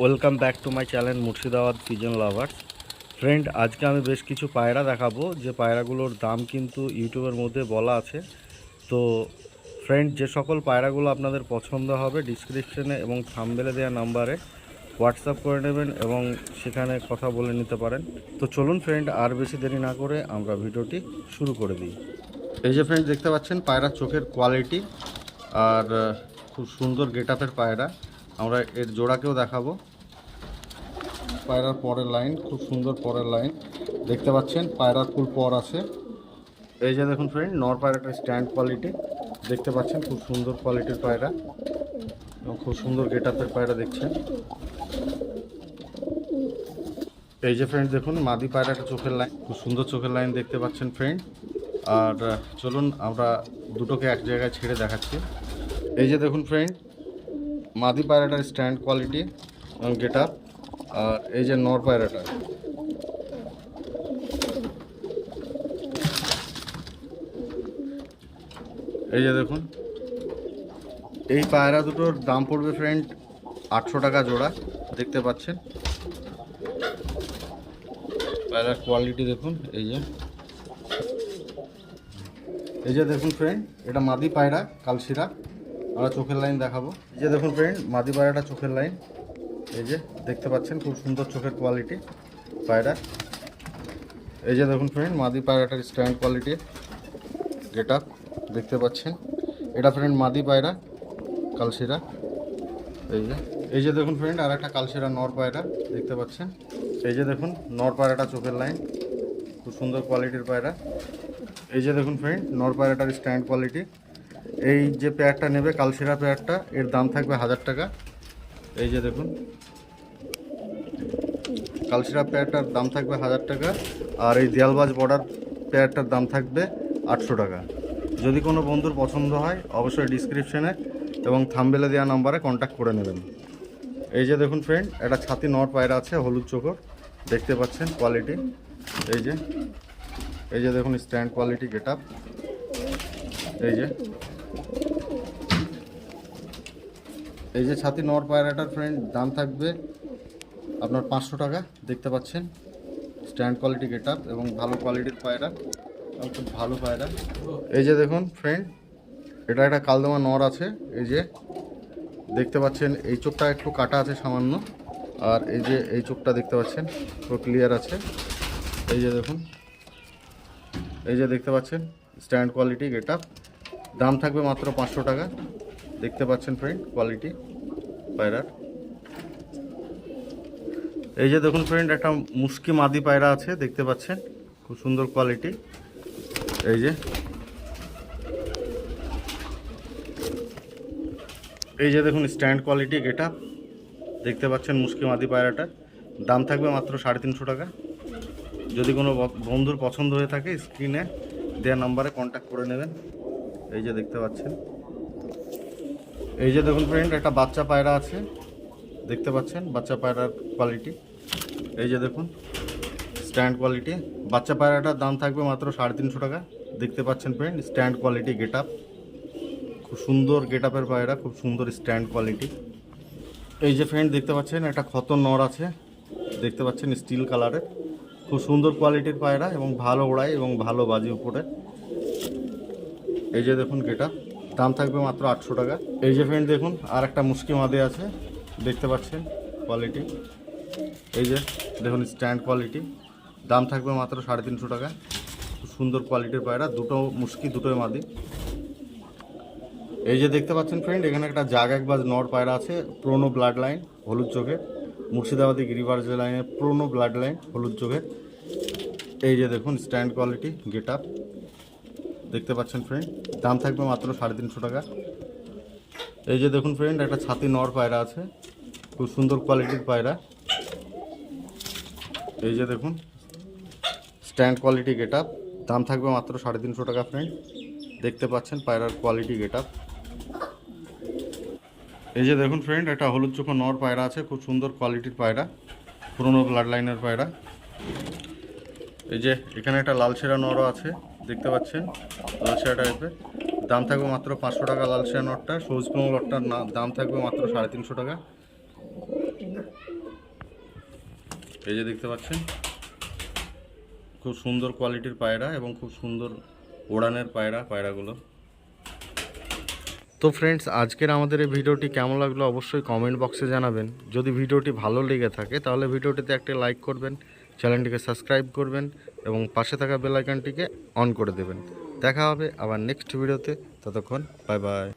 Welcome back to my channel Murshidabad pigeon lovers friend আজকে আমি বেশ কিছু পায়রা দেখাবো। যে পায়রাগুলোর দাম কিন্তু ইউটিউবের মধ্যে বলা আছে। তো ফ্রেন্ড যে সকল পায়রাগুলো আপনাদের পছন্দ হবে ডিসক্রিপশনে এবং থামবেলে দেওয়া নাম্বারে হোয়াটসঅ্যাপ করে নেবেন এবং সেখানে কথা বলে নিতে পারেন। তো চলুন ফ্রেন্ড আর বেশি দেরি না করে আমরা ভিডিওটি শুরু করে দিই। এই যে ফ্রেন্ড দেখতে পাচ্ছেন পায়রা চোখের কোয়ালিটি আর খুব সুন্দর গেট আপের পায়রা। আমরা এর জোড়াকেও দেখাবো। পায়রার পরের লাইন, খুব সুন্দর পরের লাইন। দেখতে পাচ্ছেন, পায়রার ফুল পর আছে। এই যে দেখুন ফ্রেন্ড নর পায়রাটার স্ট্যান্ড কোয়ালিটি দেখতে পাচ্ছেন, খুব সুন্দর কোয়ালিটির পায়রা। এবং খুব সুন্দর গেট আপের পায়রা দেখছেন। এই যে ফ্রেন্ড দেখুন, মাদি পায়রাটা চোখের লাইন খুব সুন্দর চোখের লাইন দেখতে পাচ্ছেন ফ্রেন্ড আর, চলুন, আমরা দুটোকে এক জায়গায় ছেড়ে দেখাচ্ছি। এই যে দেখুন ফ্রেন্ড মাদি পায়রাটার স্ট্যান্ড কোয়ালিটি এবং গেট আপ আর এই যে নর পায়রাটা। এই যে দেখুন, এই পায়রা দুটোর দাম পড়বে ফ্রেন্ড আটশো টাকা জোড়া, দেখতে পাচ্ছেন। পায়রার কোয়ালিটি দেখুন, এই যে। এই যে দেখুন ফ্রেন্ড এটা মাদি পায়রা, কালশিরা। আমরা চোখের লাইন দেখাবো। এই যে দেখুন ফ্রেন্ড মাদি পায়রাটা চোখের লাইন এই যে দেখতে পাচ্ছেন খুব সুন্দর চোখের কোয়ালিটি পায়রা। এই যে দেখুন ফ্রেন্ড মাদি পায়রাটার স্ট্যান্ড কোয়ালিটি গেট দেখতে পাচ্ছেন। এটা ফ্রেন্ড মাদি পায়রা, কালশিরা। এই যে এই যে দেখুন ফ্রেন্ড আর একটা কালশিরা নর পায়রা দেখতে পাচ্ছেন। এই যে দেখুন, নর পায়রাটা চোখের লাইন খুব সুন্দর কোয়ালিটির পায়রা। এই যে দেখুন ফ্রেন্ড নর পায়রাটার স্ট্যান্ড কোয়ালিটি এই যে পেয়ারটা নেবে, কালশিরা পেয়ারটা, এর দাম থাকবে হাজার টাকা। এই যে দেখুন, কালশিরা পেয়ারটার দাম থাকবে হাজার টাকা, আর এই দেয়ালবাজ বর্ডার পেয়ারটার দাম থাকবে আটশো টাকা। যদি কোনো বন্ধুর পছন্দ হয়, অবশ্যই ডিসক্রিপশানে এবং থামবেলে দেওয়া নাম্বারে কন্ট্যাক্ট করে নেবেন। এই যে দেখুন ফ্রেন্ড একটা ছাতি নট পায়রা আছে, হলুদ চোখর। দেখতে পাচ্ছেন কোয়ালিটি এই যে এই যে দেখুন স্ট্যান্ড কোয়ালিটি গেট এই যে এই যে ছাতি নর পায়রাটার ফ্রেন্ড দাম থাকবে আপনার পাঁচশো টাকা, দেখতে পাচ্ছেন। স্ট্যান্ড কোয়ালিটি গেট আপ এবং ভালো কোয়ালিটির পায়রা খুব ভালো পায়রা। এই যে দেখুন ফ্রেন্ড এটা একটা কালদমা নর আছে। এই যে দেখতে পাচ্ছেন, এই চোখটা একটু কাটা আছে সামান্য। আর এই যে এই চোখটা দেখতে পাচ্ছেন, পুরো ক্লিয়ার আছে। এই যে দেখুন, এই যে দেখতে পাচ্ছেন স্ট্যান্ড কোয়ালিটি গেট দাম থাকবে মাত্র পাঁচশো টাকা। দেখতে পাচ্ছেন ফ্রেন্ড কোয়ালিটি পায়রার। এই যে দেখুন ফ্রেন্ড একটা মুসকি মাদি পায়রা আছে, দেখতে পাচ্ছেন, খুব সুন্দর কোয়ালিটি এই যে। এই যে দেখুন স্ট্যান্ড কোয়ালিটি আপ দেখতে পাচ্ছেন মুসকি মাদি পায়রাটা। দাম থাকবে মাত্র সাড়ে তিনশো টাকা। যদি কোনো বন্ধুর পছন্দ হয়ে থাকে স্ক্রিনে দেওয়া নাম্বারে কন্ট্যাক্ট করে নেবেন। এই যে দেখতে পাচ্ছেন। এই যে দেখুন ফ্রেন্ড একটা বাচ্চা পায়রা আছে। দেখতে পাচ্ছেন বাচ্চা পায়রার কোয়ালিটি এই যে দেখুন স্ট্যান্ড কোয়ালিটি বাচ্চা পায়রাটার দাম থাকবে মাত্র সাড়ে তিনশো টাকা। দেখতে পাচ্ছেন friend stand quality get up খুব সুন্দর গেট আপের পায়রা, খুব সুন্দর স্ট্যান্ড কোয়ালিটি এই যে ফ্রেন্ড দেখতে পাচ্ছেন একটা ক্ষত নর আছে। দেখতে পাচ্ছেন স্টিল কালারের খুব সুন্দর কোয়ালিটির পায়রা এবং ভালো ওড়ায় এবং ভালো বাজি উপরে। এই যে দেখুন গেটা দাম থাকবে মাত্র আটশো টাকা। এই যে ফ্রেন্ড দেখুন, আর একটা মুসকি মাদে আছে, দেখতে পাচ্ছেন কোয়ালিটি এই যে দেখুন স্ট্যান্ড কোয়ালিটি দাম থাকবে মাত্র সাড়ে তিনশো টাকা। খুব সুন্দর কোয়ালিটির পায়রা, দুটো মুসকি, দুটোই মাদি। এই যে দেখতে পাচ্ছেন ফ্রেন্ড এখানে একটা জাগ একবাজ নর পায়রা আছে, প্রোনো ব্লাড লাইন হলুদ চোখে মুর্শিদাবাদী গিরিবার লাইনের প্রোনো ব্লাড লাইন হলুদ চোখে এই যে দেখুন স্ট্যান্ড কোয়ালিটি গেট আপ দেখতে পাচ্ছেন ফ্রেন্ড দাম থাকবে মাত্র সাড়ে তিনশো টাকা। এই যে দেখুন ফ্রেন্ড একটা ছাতি নর পায়রা আছে। খুব সুন্দর কোয়ালিটির পায়রা। এই যে দেখুন স্ট্যান্ড কোয়ালিটি গেট দাম থাকবে মাত্র সাড়ে তিনশো টাকা ফ্রেন্ড দেখতে পাচ্ছেন পায়রার কোয়ালিটি গেট এই যে দেখুন ফ্রেন্ড একটা হলুদ চোখো নর পায়রা আছে, খুব সুন্দর কোয়ালিটির পায়রা। পুরনো ব্লাড লাইনের পায়রা। এই যে, এখানে একটা লাল ছেঁড়া নরও আছে। দেখতে পাচ্ছেন, লাল ছেঁড়া টাইপের দাম থাকবে মাত্র পাঁচশো টাকা লাল ছেঁড়া নটটা, সবুজ কোমল লটটার না- দাম থাকবে মাত্র সাড়ে তিনশো টাকা। এই যে দেখতে পাচ্ছেন, খুব সুন্দর কোয়ালিটির পায়রা এবং খুব সুন্দর ওড়ানের পায়রা, পায়রাগুলো। তো ফ্রেন্ডস আজকের আমাদের এই ভিডিওটি কেমন লাগল অবশ্যই কমেন্ট বক্সে জানাবেন। যদি ভিডিওটি ভালো লেগে থাকে, তাহলে ভিডিওটিতে একটা লাইক করবেন। চ্যানেলটিকে সাবস্ক্রাইব করবেন এবং পাশে থাকা বেলাইকানটিকে অন করে দেবেন। দেখা হবে আবার নেক্সট ভিডিওতে ততক্ষণ বাই বাই